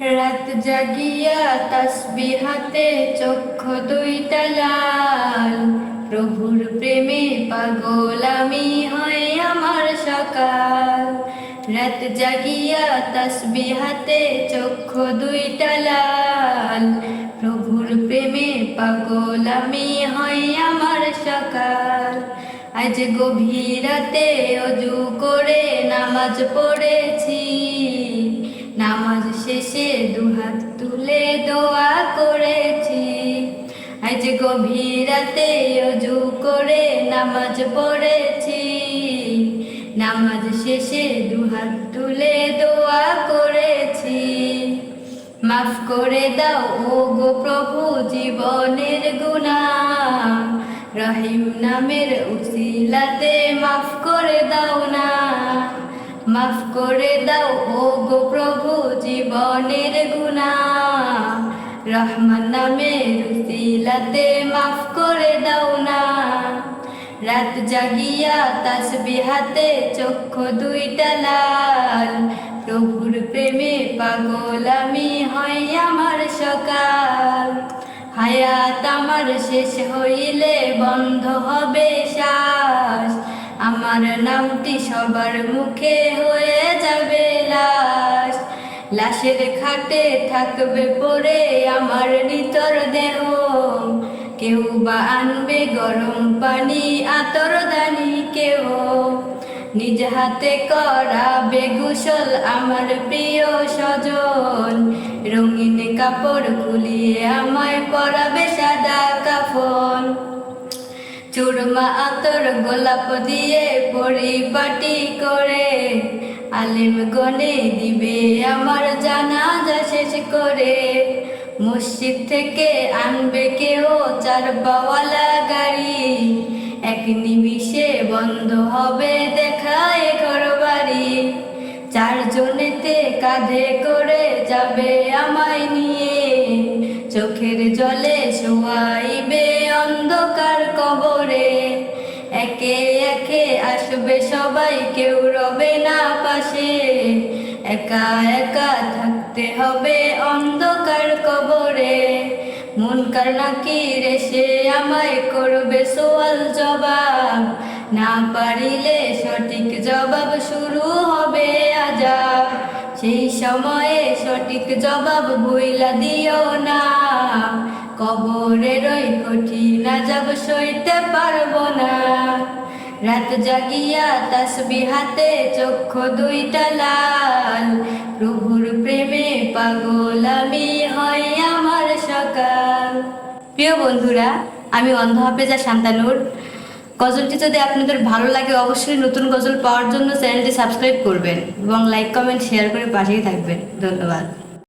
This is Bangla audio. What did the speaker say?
রাত জাগিয়া তসবিহাতে চক্ষু দুইটা লাল। প্রভুর প্রেমে পাগল আমি হয় আমার সকাল। রাত জাগিয়া তসবিহাতে চক্ষু দুইটা লাল। প্রভুর প্রেমে পাগল আমি হয় আমার সকাল। আজ গভীরাতে অজু করে নামাজ পড়েছি। শেষে দুহাত তুলে দোয়া করেছি। আজ গভীরাতে অজু করে নামাজ পড়েছি। নামাজ শেষে দুহাত তুলে দোয়া করেছি। মাফ করে দাও ও গো প্রভু জীবনের গুণা। রহিম নামের উসিলাতে মাফ করে দাও মাফ করে দাও ও গো প্রভু, জীবনের গুণা। রহমান নামের উসিলাতে মাফ করে দাও না। রাত জাগিয়া তাসবিহাতে চক্ষু দুইটা লাল। প্রভুর প্রেমে পাগল আমি হয় আমার সকাল। হায়াত আমার শেষ হইলে বন্ধ হবে শ্বাস। আমার নামটি সবার মুখে হয়ে যাবে লাশ। লাশের খাটে থাকবে পরে আমার নিতর দেহ। কেউ বা আনবে গরম পানি, আতর দানি কেউ নিজ হাতে করা বেগুসল আমার প্রিয় স্বজন। রঙিন কাপড় খুলিয়ে আমায় পরাবে সাদা চুরমা আতর গোলাপ দিয়ে পরিপাটি করে। আলিম গনে দিবে আমার জানাজা শেষ করে। মসজিদ থেকে আনবে কেউ চার পাওয়ালা গাড়ি। এক নিমিষে বন্ধ হবে দেখায় ঘর বাড়ি চারজনেতে কাঁধে করে যাবে আমায় নিয়ে। চোখের জলে শোয়াইবে অন্ধকার কবরে। একে একে আসবে সবাই, কেউ রবে না পাশে। একা একা থাকতে হবে অন্ধকার কবরে। মন কার নাকি রেসে আমায় করবে সোয়াল জবাব। না পারিলে সঠিক জবাব শুরু হবে আজাব। সেই সময়ে সঠিক জবাব বইলা দিও না। কবরের ওই কঠিন যাব সইতে পারব না। রাত জাগিয়া তাসবিহাতে চক্ষু দুইটা লাল। প্রভুর প্রেমে পাগল আমি হয় আমার সকাল। প্রিয় বন্ধুরা, আমি অন্ধ হাফেজা শান্তানুর। গজলটি যদি আপনাদের ভালো লাগে, অবশ্যই নতুন গজল পাওয়ার জন্য চ্যানেলটি সাবস্ক্রাইব করবেন এবং লাইক, কমেন্ট, শেয়ার করে পাশেই থাকবেন। ধন্যবাদ।